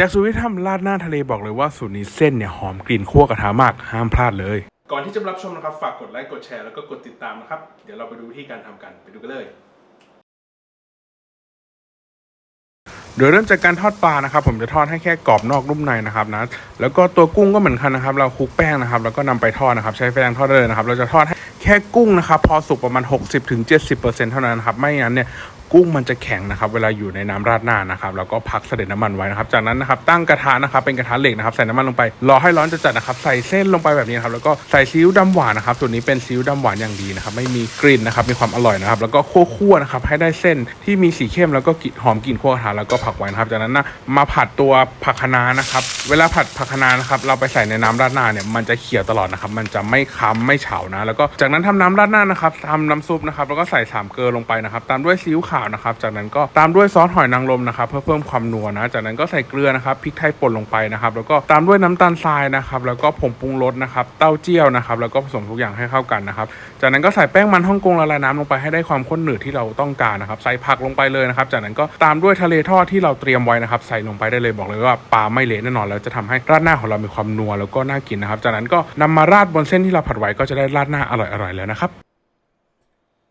จ็คสูตรที่ทำราดหน้าทะเลบอกเลยว่าสูตรนี้เส้นเนี่ยหอมกลิ่นคั่วกระทะมากห้ามพลาดเลย ก่อนที่จะรับชมนะครับ ฝากกดไลค์กดแชร์แล้วก็กดติดตามนะครับ เดี๋ยวเราไปดูวิธีการทำกันไปดูกันเลย โดยเริ่มจากการทอดปลานะครับ ผมจะทอดให้แค่กรอบนอกนุ่มในนะครับนะแล้วก็ตัวกุ้งก็เหมือนกันนะครับ เราคลุกแป้งนะครับ แล้วก็นำไปทอดนะครับ ใช้ไฟแรงทอดได้เลยนะครับ เราจะทอดให้แค่กุ้งนะครับ พอสุกประมาณ 60-70%เท่านั้นนะครับไม่งั้นเนี่ย กุ้งมันจะแข็งนะครับเวลาอยู่ในน้ำราดหน้านะครับแล้วก็พักเสด็จน้ำมันไว้นะครับจากนั้นนะครับตั้งกระทะนะครับเป็นกระทะเหล็กนะครับใส่น้ำมันลงไปรอให้ร้อนจัดๆนะครับใส่เส้นลงไปแบบนี้ครับแล้วก็ใส่ซีอิ๊วดำหวานนะครับตัวนนี้เป็นซีอิ๊วดำหวานอย่างดีนะครับไม่มีกลิ่นนะครับมีความอร่อยนะครับแล้วก็คั่วๆนะครับให้ได้เส้นที่มีสีเข้มแล้วก็กลิ่นหอมกลิ่นคั่วกระทะแล้วก็ผักไว้นะครับจากนั้นนะมาผัดตัวผักคะน้านะครับเวลาผัดผักคะน้านะครับเราไปใส่ในน้ำราดหน้าเนี่ยมันจะเขียวตลอดนะครับมันจะไม่ค้ำไม่เฉานะแล้วก็จากนั้นทำน้ำราดหน้านะครับทำน้ำซุปนะครับแล้วก็ใส่สามเกลือลงไปนะครับตามด้วยซีอิ๊วขาวนะครับ จากนั้นก็ตามด้วยซอสหอยนางรมนะครับ เพื่อเพิ่มความนัวนะ จากนั้นก็ใส่เกลือนะครับพริกไทยป่นลงไปนะครับ แล้วก็ตามด้วยน้ำตาลทรายนะครับ แล้วก็ผงปรุงรสนะครับ เต้าเจี้ยวนะครับ แล้วก็ผสมทุกอย่างให้เข้ากันนะครับ จากนั้นก็ใส่แป้งมันฮ่องกงละลายน้ำลงไปให้ได้ความข้นหนืดที่เราต้องการนะครับ ใส่ผักลงไปเลยนะครับ จากนั้นก็ตามด้วยทะเลทอดที่เราเตรียมไว้นะครับ ใส่ลงไปได้เลยบอกเลยว่าปลาไม่เละแน่นอนแล้วจะทำให้ราดหน้าของเรามีความนัวแล้วก็น่ากินนะครับ จากนั้นก็นำมาราดบนเส้นที่เราผัดไว้ก็จะได้ราดหน้าอร่อยๆแล้วนะครับ